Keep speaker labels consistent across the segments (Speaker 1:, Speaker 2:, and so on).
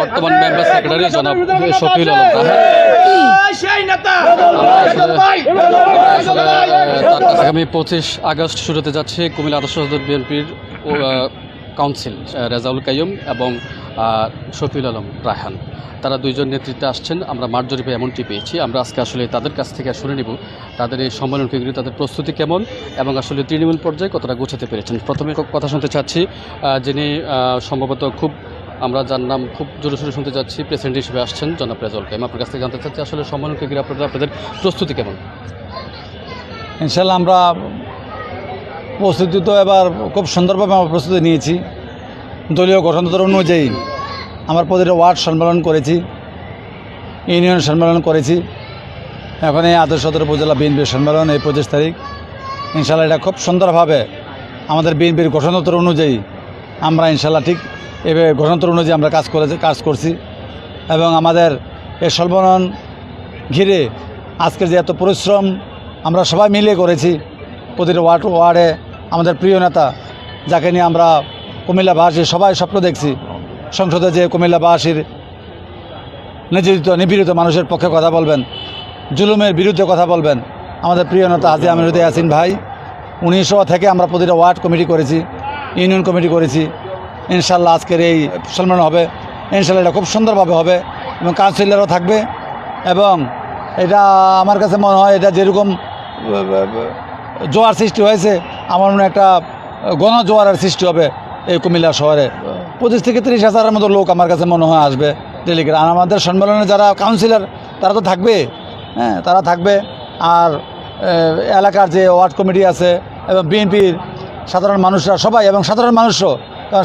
Speaker 1: বর্তমান member secretary জনাব শফিউল আলম তাহের আসলে, আহ, আগামী পঁচিশ আগস্ট শুরুতে যাচ্ছে কুমিল্লা আদর্শ বিএনপির কাউন্সিল রেজাউল কাইম এবং শফিউল আলম, রায়হান। তারা দুইজন নেতৃত্বে আসছেন। আমরা মাঠ জরিপে এমনটি পেয়েছি। আমরা আজকে আসলে তাদের কাছ থেকে শুনে নিব তাদের এই সম্মেলনকে ঘিরে তাদের প্রস্তুতি কেমন এবং আসলে তৃণমূল পর্যায়ে কতটা গোছাতে পেরেছেন। প্রথমে কথা শুনতে চাচ্ছি যিনি সম্ভবত খুব, আমরা যার নাম খুব জোরে সোরে শুনতে চাচ্ছি, প্রেসিডেন্ট হিসেবে আসছেন, জনাব রেজাউল কাইম আপনার কাছ থেকে জানতে চাচ্ছি আসলে সম্মেলনকে ঘিরে আপনাদের আপনাদের প্রস্তুতি কেমন?
Speaker 2: ইনশাল্লাহ আমরা প্রস্তুতি তো এবার খুব সুন্দরভাবে আমরা প্রস্তুতি নিয়েছি। দলীয় গঠনতন্ত্র অনুযায়ী আমার প্রতিটা ওয়ার্ড সম্মেলন করেছি, ইউনিয়ন সম্মেলন করেছি। এখন এই আদর্শ সদর উপজেলা বিএনপির সম্মেলন এই পঁচিশ তারিখ। ইনশাল্লাহ এটা খুব সুন্দরভাবে আমাদের বিএনপির গঠনতন্ত্র অনুযায়ী আমরা ইনশাল্লাহ ঠিক এভাবে গঠনতন্ত্র অনুযায়ী আমরা কাজ করেছি, কাজ করছি। এবং আমাদের এই সম্মেলন ঘিরে আজকের যে এত পরিশ্রম আমরা সবাই মিলে করেছি, প্রতিটা ওয়ার্ড, ওয়ার্ডে আমাদের প্রিয় নেতা, যাকে নিয়ে আমরা কুমিল্লাবাসী সবাই স্বপ্ন দেখছি। সংসদে যে কুমিল্লাবাসীর নির্যাতিত নিপীড়িত মানুষের পক্ষে কথা বলবেন, জুলুমের বিরুদ্ধে কথা বলবেন। আমাদের প্রিয় নেতা হাজি আমিরুদ্দ ইয়াসিন ভাই, উনিশশো থেকে আমরা প্রতিটা ওয়ার্ড কমিটি করেছি, ইউনিয়ন কমিটি করেছি। ইনশাল্লাহ আজকের এই সম্মেলন হবে। ইনশাল্লাহ এটা খুব সুন্দরভাবে হবে এবং কাউন্সিলরও থাকবে এবং এটা আমার কাছে মনে হয় এটা যেরকম জোয়ার সৃষ্টি হয়েছে, আমার মনে একটা গণ জোয়ারের সৃষ্টি হবে। এই কুমিল্লা শহরে। পঁচিশ থেকে তিরিশ হাজারের মতো লোক আমার কাছে মনে হয় আসবে ডেলিগেট। আর আমাদের সম্মেলনে যারা কাউন্সিলর তারা তো থাকবে। হ্যাঁ তারা থাকবে। আর এলাকার যে ওয়ার্ড কমিটি আছে এবং বিএনপির সাধারণ মানুষরা সবাই এবং সাধারণ মানুষও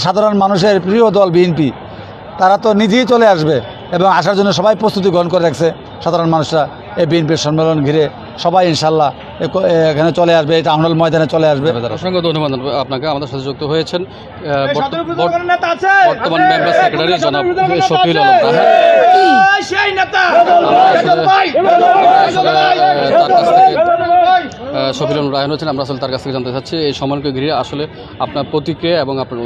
Speaker 2: সাধারণ মানুষের প্রিয় দল বিএনপি, তারা তো নিজেই চলে আসবে এবং আসার জন্য সবাই প্রস্তুতি গ্রহণ করে রাখছে সাধারণ মানুষরা এই বিএনপির সম্মেলন ঘিরে। সবাই ইনশাল্লাহ এখানে চলে আসবে এটা টাউন ময়দানে চলে আসবে।
Speaker 1: অসংখ্য ধন্যবাদ আপনাকে আমাদের সাথে যুক্ত হয়েছেন বর্তমান মেম্বার সেক্রেটারি জনাব শফিউল আলম তাহের আসলে, তার কাছ থেকে আহ, আলম রায়হান হচ্ছেন আমরা আসলে তার কাছ থেকে জানতে চাচ্ছি এই সম্মেলনকে ঘিরে আসলে আপনার প্রতিক্রিয়া এবং আপনার